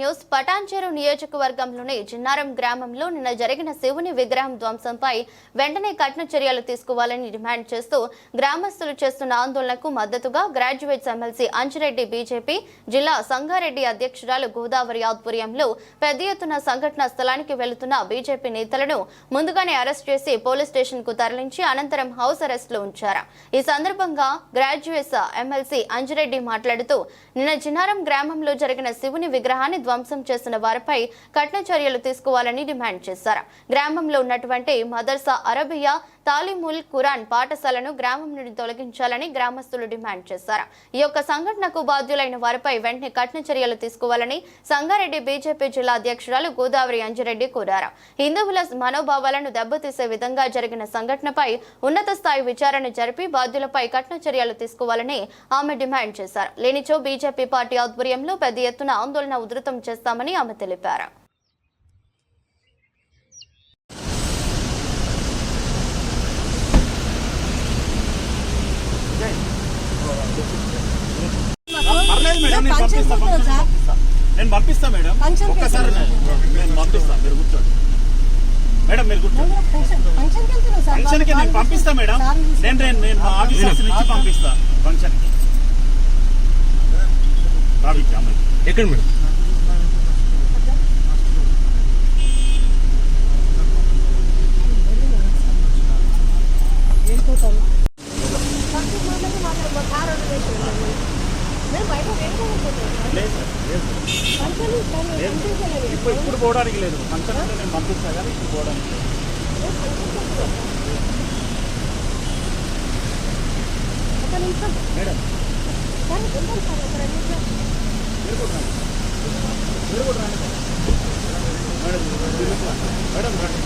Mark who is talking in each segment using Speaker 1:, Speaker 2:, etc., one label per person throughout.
Speaker 1: News Patancheru నియోజకవర్గంలోని చిన్నారం గ్రామంలో నిన్న జరిగిన శివుని విగ్రహం ధ్వంసంపై వెంటనే కఠిన చర్యలు తీసుకోవాలని డిమాండ్ చేస్తూ గ్రామస్తులు చేస్తున్న ఆందోళనకు మద్దతుగా గ్రాడ్యుయేట్స్ ఎమ్మెల్సీ అంజిరెడ్డి బీజేపీ జిల్లా సంగారెడ్డి అధ్యక్షురాలు గోదావరి ఆధ్వర్యంలో పెద్ద ఎత్తున సంఘటన స్థలానికి వెళుతున్న బీజేపీ నేతలను ముందుగానే అరెస్ట్ చేసి పోలీస్ స్టేషన్కు తరలించి అనంతరం హౌస్ అరెస్ట్లో ఉంచారు. ఈ సందర్భంగా గ్రాడ్యుయేట్స్ ఎమ్మెల్సీ అంజిరెడ్డి మాట్లాడుతూ నిన్న చిన్నారం గ్రామంలో జరిగిన శివుని విగ్రహాన్ని ధ్వంసం చేసిన వారిపై కఠిన చర్యలు తీసుకోవాలని డిమాండ్ చేశారు. గ్రామంలో ఉన్నటువంటి మదర్సా అరబియా తాలిముల్ ఖురాన్ పాఠశాలను గ్రామం నుండి తొలగించాలని గ్రామస్తులు డిమాండ్ చేశారు. ఈ యొక్క సంఘటనకు బాధ్యులైన వారిపై వెంటనే కఠిన చర్యలు తీసుకోవాలని సంగారెడ్డి బీజేపీ జిల్లా అధ్యక్షురాలు గోదావరి అంజిరెడ్డి కోరారు. హిందువుల మనోభావాలను దెబ్బతీసే విధంగా జరిగిన సంఘటనపై ఉన్నత స్థాయి విచారణ జరిపి బాధ్యులపై కఠిన చర్యలు తీసుకోవాలని ఆమె డిమాండ్ చేశారు. లేనిచో బీజేపీ పార్టీ ఆధ్వర్యంలో పెద్ద ఎత్తున ఆందోళన ఉధృతం చేస్తామని ఆమె తెలిపారు.
Speaker 2: నేను పంపిస్తా మేడం ఒక్కసారి నేను పంపిస్తా మీరు కూర్చోండి మేడం మీరు కూర్చోండి
Speaker 3: ఫంక్షన్కి
Speaker 2: నేను పంపిస్తా మేడం నేను నేను నేను మా ఆఫీసర్స్ నుంచి పంపిస్తా ఫంక్షన్కి
Speaker 4: ఎక్కడ మేడం
Speaker 3: వెళ్ళిపోతాను ఫంక్షన్ మాట్లాడి మాట్లాడి మా కార్ ఆర్డర్ చేసి వెళ్ళండి. మేము బయట వెళ్ళిపోతున్నాం సార్.
Speaker 2: లేదు సార్, లేదు సార్.
Speaker 3: ఫంక్షన్ ఇస్తాను,
Speaker 2: లేదు.
Speaker 3: ఫంక్షన్కి వెళ్ళాలి.
Speaker 2: ఇప్పుడు ఇప్పుడు పోవడానికి లేదు. అంటే నేను పంపిస్తా కానీ ఇప్పుడు పోవడానికి లేదు. మేడం.
Speaker 3: సార్ వెళ్దాం సార్ ఒక రెండు నిమిషాలు
Speaker 2: మీరు కూడా రండి మీరు కూడా రండి మేడం మీరు కూడా రండి. మేడం రండి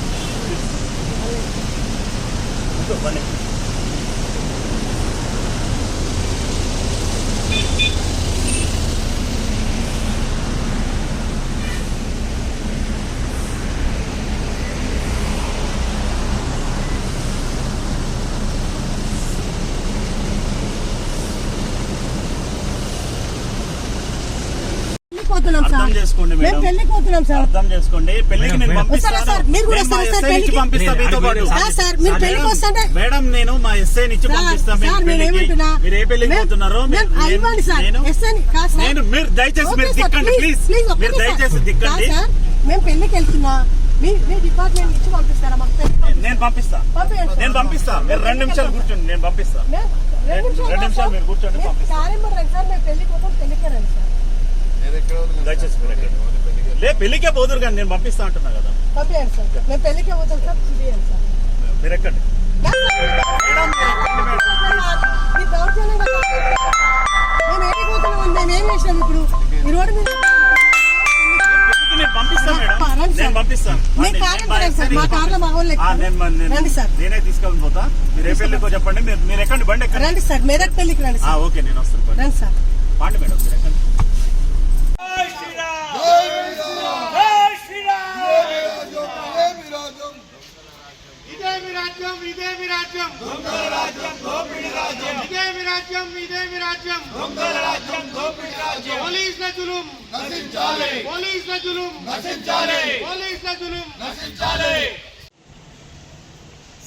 Speaker 2: కూర్చో, రండి
Speaker 3: పెళ్ళికి పోతున్నాం
Speaker 2: అర్థం చేసుకోండి మేడం
Speaker 3: పెళ్ళికి పోతున్నాం సార్
Speaker 2: అర్థం చేసుకోండి పెళ్ళికి నేను
Speaker 3: వస్తారా సార్? మీరు కూడా వస్తారా సార్ పెళ్ళికి?
Speaker 2: పంపిస్తా మీతో పాటు.
Speaker 3: సార్, మీరు పెళ్ళికి వస్తుంటే
Speaker 2: మేడం నేను మా ఎస్ఐ నుంచి పంపిస్తా
Speaker 3: సార్, నేను
Speaker 2: పెళ్ళికి.
Speaker 3: ఏమంటున్నా?
Speaker 2: మీరు ఏ పెళ్ళికి
Speaker 3: మేము-
Speaker 2: పోతున్నారో
Speaker 3: ఇవ్వండి సార్.
Speaker 2: నేను
Speaker 3: ఎస్ అని కాదు సార్.
Speaker 2: నేను మీరు దయచేసి మీరు దిక్కండి
Speaker 3: ప్లీజ్,
Speaker 2: మీరు దయచేసి. దిక్కండి
Speaker 3: మేము పెళ్ళికి వెళ్తున్నా మీ మీ డిపార్ట్మెంట్ నుంచి పంపిస్తారా మాకు పెళ్ళికి
Speaker 2: నేను పంపిస్తా. నేను పంపిస్తా మీరు రెండు నిమిషాలు కూర్చోండి నేను పంపిస్తా
Speaker 3: రెండు నిమిషాలు.
Speaker 2: మీరు కూర్చోండి,
Speaker 3: సార్ మేము పెళ్ళికి పోతాం పెళ్ళికే రండి సార్
Speaker 2: దయచేసి మీరు ఎక్కండి. లే పెళ్ళికే పోదురు కానీ నేను పంపిస్తా అంటున్నా కదా.
Speaker 3: పంపించండి సార్. మేము పెళ్ళికే పోతాం సార్ చూపించండి సార్.
Speaker 2: మీరు ఎక్కండి నేను తీసుకొని పోతా. మీరు ఏ పెళ్ళికో చెప్పండి. మీరు ఎక్కండి బండి ఎక్కండి.
Speaker 3: రండి సార్. మెదక్ పెళ్ళికి రండి
Speaker 2: ఓకే నేను వస్తాను.
Speaker 3: రండి సార్.
Speaker 2: పాండి మేడం మీరు ఎక్కండి
Speaker 5: ఇదే మీ రాజ్యం ఇదే మీ రాజ్యం. దొంగల రాజ్యం దోపిడి రాజ్యం. ఇదే మీ రాజ్యం ఇదే మీ రాజ్యం. దొంగల రాజ్యం దోపిడి రాజ్యం. పోలీసుల జులుం. నశించాలి. పోలీసుల జులుం. నశించాలి. పోలీసుల జులుం. నశించాలి.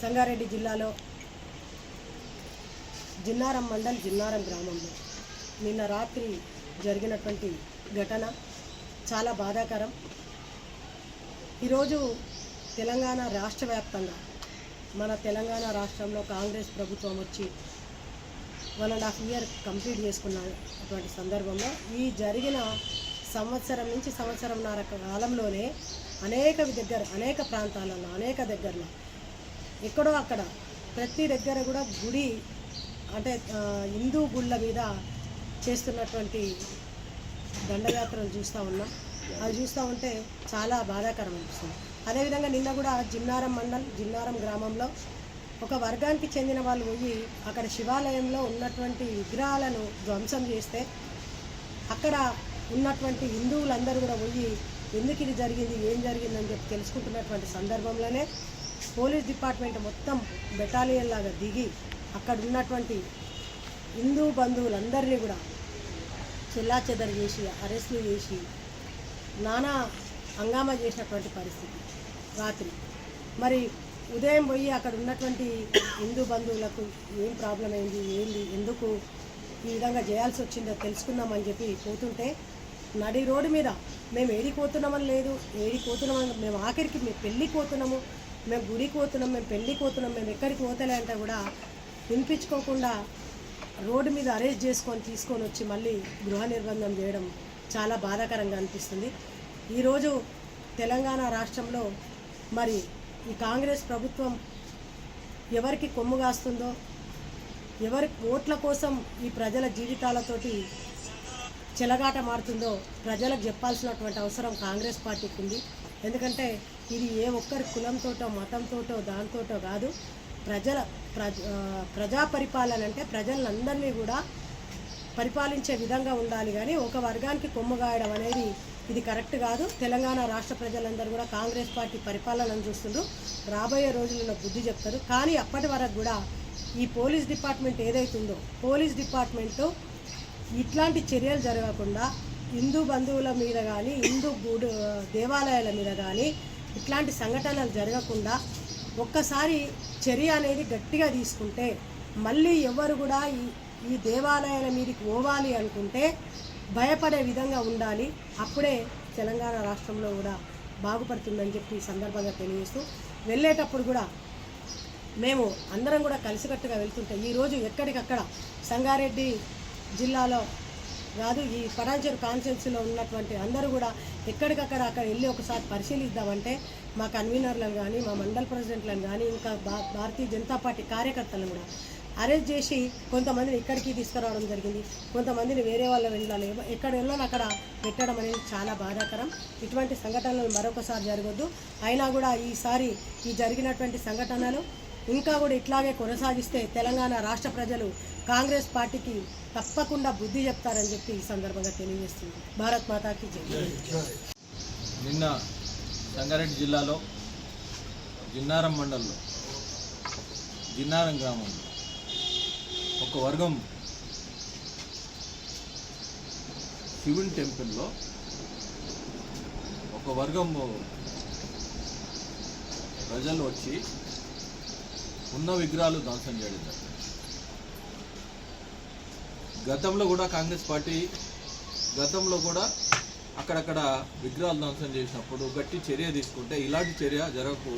Speaker 3: సంగారెడ్డి జిల్లాలో జిన్నారం మండల్ జిన్నారం గ్రామంలో నిన్న రాత్రి జరిగినటువంటి ఘటన చాలా బాధాకరం. ఈరోజు తెలంగాణ రాష్ట్ర వ్యాప్తంగా మన తెలంగాణ రాష్ట్రంలో కాంగ్రెస్ ప్రభుత్వం వచ్చి one and half year complete చేసుకున్నటువంటి సందర్భంలో ఈ జరిగిన సంవత్సరం నుంచి సంవత్సరంన్నర కాలంలోనే అనేక దగ్గర అనేక ప్రాంతాలలో అనేక దగ్గరలో ఎక్కడో అక్కడ ప్రతి దగ్గర కూడా గుడి అంటే హిందూ గుళ్ళ మీద చేస్తున్నటువంటి దండయాత్రలు చూస్తూ ఉన్నాం. అది చూస్తూ ఉంటే చాలా బాధాకరం అనిపిస్తుంది అదేవిధంగా నిన్న కూడా జిన్నారం మండల్ జిన్నారం గ్రామంలో ఒక వర్గానికి చెందిన వాళ్ళు పోయి అక్కడ శివాలయంలో ఉన్నటువంటి విగ్రహాలను ధ్వంసం చేస్తే అక్కడ ఉన్నటువంటి హిందువులందరూ కూడా పోయి ఎందుకు ఇది జరిగింది ఏం జరిగిందని చెప్పి తెలుసుకుంటున్నటువంటి సందర్భంలోనే పోలీస్ డిపార్ట్మెంట్ మొత్తం బెటాలియన్ లాగా దిగి అక్కడ ఉన్నటువంటి హిందూ బంధువులందరినీ కూడా చెల్లాచెదరు చేసి అరెస్టులు చేసి నానా హంగామా చేసినటువంటి పరిస్థితి. రాత్రి. మరి ఉదయం పోయి అక్కడ ఉన్నటువంటి హిందూ బంధువులకు ఏం ప్రాబ్లం అయింది ఏంది ఎందుకు ఈ విధంగా చేయాల్సి వచ్చిందో తెలుసుకుందామని చెప్పి పోతుంటే నడి రోడ్డు మీద మేము ఏడికి పోతున్నామని లేదు ఏడికి పోతున్నామని మేము ఆఖరికి మేము పెళ్ళికి పోతున్నాము మేము గుడికి పోతున్నాం మేము పెళ్ళికి పోతున్నాం మేము ఎక్కడికి పోతలే అంటే కూడా వినిపించుకోకుండా రోడ్డు మీద అరేంజ్ చేసుకొని తీసుకొని వచ్చి మళ్ళీ గృహ నిర్బంధం చేయడం చాలా బాధాకరంగా అనిపిస్తుంది. ఈరోజు తెలంగాణ రాష్ట్రంలో మరి ఈ కాంగ్రెస్ ప్రభుత్వం ఎవరికి కొమ్ము కాస్తుందో ఎవరి ఓట్ల కోసం ఈ ప్రజల జీవితాలతోటి చెలగాట మారుతుందో ప్రజలకు చెప్పాల్సినటువంటి అవసరం కాంగ్రెస్ పార్టీకి ఉంది. ఎందుకంటే ఇది ఏ ఒక్కరి కులంతోటో మతంతోటో దాంతోటో కాదు. ప్రజల ప్రజ ప్రజా పరిపాలన అంటే ప్రజలందరినీ కూడా పరిపాలించే విధంగా ఉండాలి. కానీ ఒక వర్గానికి కొమ్ము గాయడం అనేది ఇది కరెక్ట్ కాదు. తెలంగాణ రాష్ట్ర ప్రజలందరూ కూడా కాంగ్రెస్ పార్టీ పరిపాలనను చూస్తుండ్రు. రాబోయే రోజులలో బుద్ధి చెప్తారు. కానీ అప్పటి వరకు కూడా ఈ పోలీస్ డిపార్ట్మెంట్ ఏదైతుందో పోలీస్ డిపార్ట్మెంటు ఇట్లాంటి చర్యలు జరగకుండా హిందూ బంధువుల మీద కానీ హిందూ గుడు దేవాలయాల మీద కానీ ఇట్లాంటి సంఘటనలు జరగకుండా ఒక్కసారి చర్య అనేది గట్టిగా తీసుకుంటే మళ్ళీ ఎవరు కూడా ఈ ఈ దేవాలయాల మీదకి పోవాలి అనుకుంటే భయపడే విధంగా ఉండాలి. అప్పుడే తెలంగాణ రాష్ట్రంలో కూడా బాగుపడుతుందని చెప్పి సందర్భంగా తెలియజేస్తూ వెళ్ళేటప్పుడు కూడా మేము అందరం కూడా కలిసికట్టుగా వెళ్తుంటే ఈరోజు ఎక్కడికక్కడ సంగారెడ్డి జిల్లాలో కాదు ఈ పటాన్చేరు కాన్స్టిట్యున్సీలో ఉన్నటువంటి అందరూ కూడా ఎక్కడికక్కడ అక్కడ వెళ్ళి ఒకసారి పరిశీలిద్దామంటే మా కన్వీనర్లను కానీ మా మండల్ ప్రెసిడెంట్లను కానీ ఇంకా భా భారతీయ జనతా పార్టీ కార్యకర్తలను కూడా అరెస్ట్ చేసి కొంతమందిని ఇక్కడికి తీసుకురావడం జరిగింది. కొంతమందిని వేరే వాళ్ళ వెళ్ళాలి ఎక్కడ వెళ్ళాలి అక్కడ పెట్టడం అనేది చాలా బాధాకరం. ఇటువంటి సంఘటనలు మరొకసారి జరగొద్దు. అయినా కూడా ఈసారి ఈ జరిగినటువంటి సంఘటనలు ఇంకా కూడా ఇట్లాగే కొనసాగిస్తే తెలంగాణ రాష్ట్ర ప్రజలు కాంగ్రెస్ పార్టీకి తప్పకుండా బుద్ధి చెప్తారని చెప్పి ఈ సందర్భంగా తెలియజేస్తుంది భారత్ మాతాకి
Speaker 6: నిన్న సంగారెడ్డి జిల్లాలో జిన్నారం మండలంలో జిన్నారం గ్రామంలో ఒక వర్గం. శివుని టెంపుల్లో ఒక వర్గం ప్రజలు వచ్చి ఉన్న విగ్రహాలు ధ్వంసం చేయడం గతంలో కూడా కాంగ్రెస్ పార్టీ గతంలో కూడా అక్కడక్కడ విగ్రహాలు ధ్వంసం చేసినప్పుడు గట్టి చర్య తీసుకుంటే ఇలాంటి చర్య జరగకు.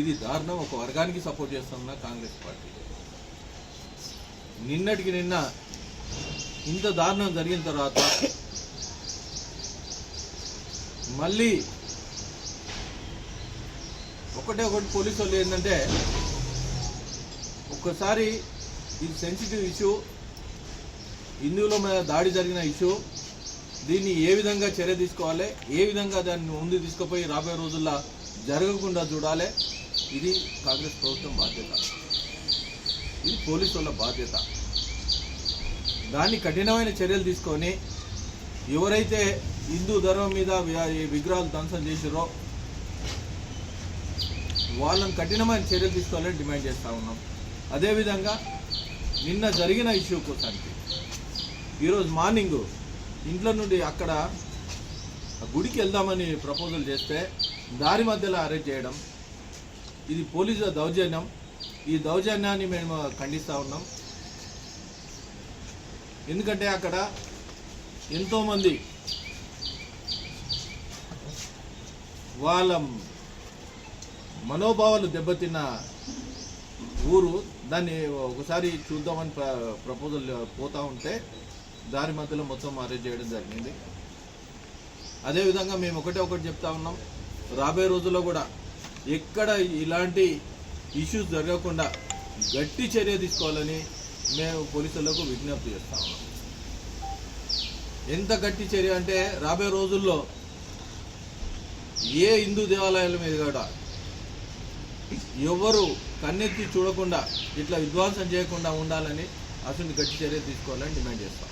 Speaker 6: ఇది దారుణం. ఒక వర్గానికి సపోర్ట్ చేస్తున్న కాంగ్రెస్ పార్టీ. నిన్నటికి నిన్న ఇంత దారుణం జరిగిన తర్వాత మళ్ళీ ఒకటే ఒకటి పోలీసు వాళ్ళు ఏంటంటే ఒక్కసారి ఇది సెన్సిటివ్ ఇష్యూ హిందువుల మీద దాడి జరిగిన ఇష్యూ దీన్ని ఏ విధంగా చర్య తీసుకోవాలి ఏ విధంగా దాన్ని ముందు తీసుకుపోయి రాబోయే రోజుల్లో జరగకుండా చూడాలి. ఇది కాంగ్రెస్ ప్రభుత్వం బాధ్యత. ఇది పోలీసు వాళ్ళ బాధ్యత. దాన్ని కఠినమైన చర్యలు తీసుకొని ఎవరైతే హిందూ ధర్మం మీద విగ్రహాలు ధ్వంసం చేసిరో వాళ్ళని కఠినమైన చర్యలు తీసుకోవాలని డిమాండ్ చేస్తూ ఉన్నాం. అదేవిధంగా నిన్న జరిగిన ఇష్యూ కోసానికి. ఈరోజు మార్నింగ్ ఇంట్లో నుండి అక్కడ గుడికి వెళ్దామని ప్రపోజల్ చేస్తే దారి మధ్యలో అరెస్ట్ చేయడం ఇది పోలీసుల దౌర్జన్యం. ఈ దౌర్జన్యాన్ని మేము ఖండిస్తూ ఉన్నాం. ఎందుకంటే అక్కడ ఎంతోమంది వాళ్ళ మనోభావాలు దెబ్బతిన్న ఊరు దాన్ని ఒకసారి చూద్దామని ప్ర- ప్రపోజల్ పోతూ ఉంటే దారి మధ్యలో మొత్తం అరేంజ్ చేయడం జరిగింది. అదేవిధంగా మేము ఒకటే ఒకటి చెప్తా ఉన్నాం. రాబోయే రోజుల్లో కూడా ఎక్కడ ఇలాంటి ఇష్యూస్ జరగకుండా గట్టి చర్య తీసుకోవాలని మేము పోలీసులకు విజ్ఞప్తి చేస్తా ఉన్నాం. ఎంత గట్టి చర్య అంటే రాబోయే రోజుల్లో ఏ హిందూ దేవాలయాల మీద కూడా ఎవరు కన్నెత్తి చూడకుండా ఇట్లా విధ్వంసం చేయకుండా ఉండాలని అసలు గట్టి చర్య తీసుకోవాలని డిమాండ్ చేస్తాం.